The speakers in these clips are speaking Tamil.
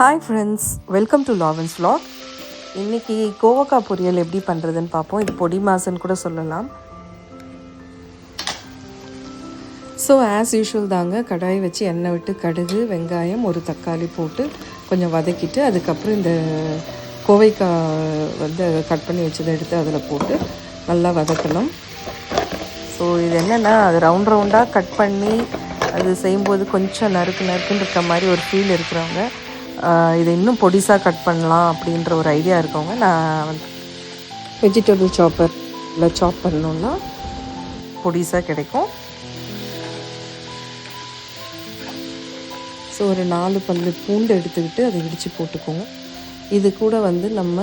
ஹாய் ஃப்ரெண்ட்ஸ் வெல்கம் டு லாவன்ஸ் vlog. இன்றைக்கி கோவக்காய் பொரியல் எப்படி பண்ணுறதுன்னு பார்ப்போம். இது பொடி மாசுன்னு கூட சொல்லலாம். ஸோ ஆஸ் யூஷுவல் தாங்க கடாய் வச்சு எண்ணெய் விட்டு கடுகு வெங்காயம் ஒரு தக்காளி போட்டு கொஞ்சம் வதக்கிட்டு அதுக்கப்புறம் இந்த கோவைக்காய் வந்து கட் பண்ணி வச்சதை எடுத்து அதில் போட்டு நல்லா வதக்கணும். ஸோ இது என்னென்னா அது ரவுண்ட் ரவுண்டாக கட் பண்ணி அது செய்யும்போது கொஞ்சம் நறுக்கு நறுக்குன்னு இருக்க மாதிரி ஒரு ஃபீல் இருக்கிறவங்க இதை இன்னும் பொடிசாக கட் பண்ணலாம் அப்படின்ற ஒரு ஐடியா இருக்கவங்க நான் வந்து வெஜிடபிள் சாப்பர் இல்லை சாப் பண்ணணுன்னா பொடிசாக கிடைக்கும். ஸோ ஒரு நாலு பல்லு பூண்டு எடுத்துக்கிட்டு அதை இடித்து போட்டுக்கோங்க. இது கூட வந்து நம்ம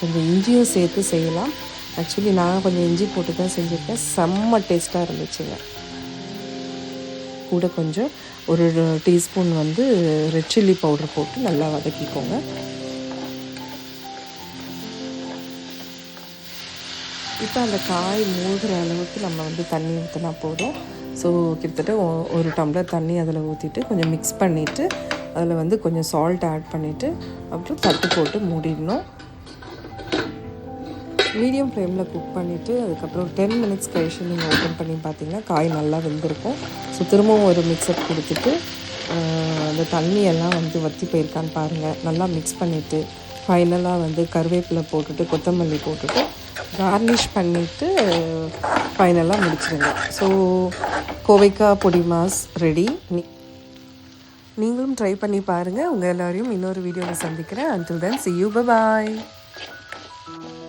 கொஞ்சம் இஞ்சியும் சேர்த்து செய்யலாம். ஆக்சுவலி நான் கொஞ்சம் இஞ்சி போட்டு தான் செஞ்சுருக்கேன். செம்ம டேஸ்ட்டாக இருந்துச்சுங்க. கூட கொஞ்சம் ஒரு டீஸ்பூன் வந்து ரெட் சில்லி பவுடர் போட்டு நல்லா வதக்கிக்கோங்க. இப்போ அந்த காய் மூழ்கிற அளவுக்கு நம்ம வந்து தண்ணி ஊற்றினா போதும். ஸோ கிட்டத்தட்ட ஒரு டம்ளர் தண்ணி அதில் ஊற்றிட்டு கொஞ்சம் மிக்ஸ் பண்ணிவிட்டு அதில் வந்து கொஞ்சம் சால்ட் ஆட் பண்ணிவிட்டு அப்புறம் தட்டு போட்டு மூடிடணும். மீடியம் ஃப்ளேமில் குக் பண்ணிவிட்டு அதுக்கப்புறம் ஒரு டென் மினிட்ஸ் கழிச்சு நீங்கள் ஓப்பன் பண்ணி பார்த்தீங்கன்னா காய் நல்லா வெந்திருக்கும். ஸோ திரும்பவும் ஒரு மிக்சர் கொடுத்துட்டு அந்த தண்ணியெல்லாம் வந்து வற்றி போயிருக்கான்னு பாருங்கள் நல்லா மிக்ஸ் பண்ணிவிட்டு ஃபைனலாக வந்து கருவேப்பிலை போட்டுட்டு கொத்தமல்லி போட்டுட்டு கார்னிஷ் பண்ணிவிட்டு ஃபைனலாக முடிச்சிடுங்க ஸோ கோவைக்காய் பொடி மாஸ் ரெடி நீ நீங்களும் ட்ரை பண்ணி பாருங்கள் உங்கள் எல்லோரையும் இன்னொரு வீடியோவில் சந்திக்கிறேன். Until then see you bye bye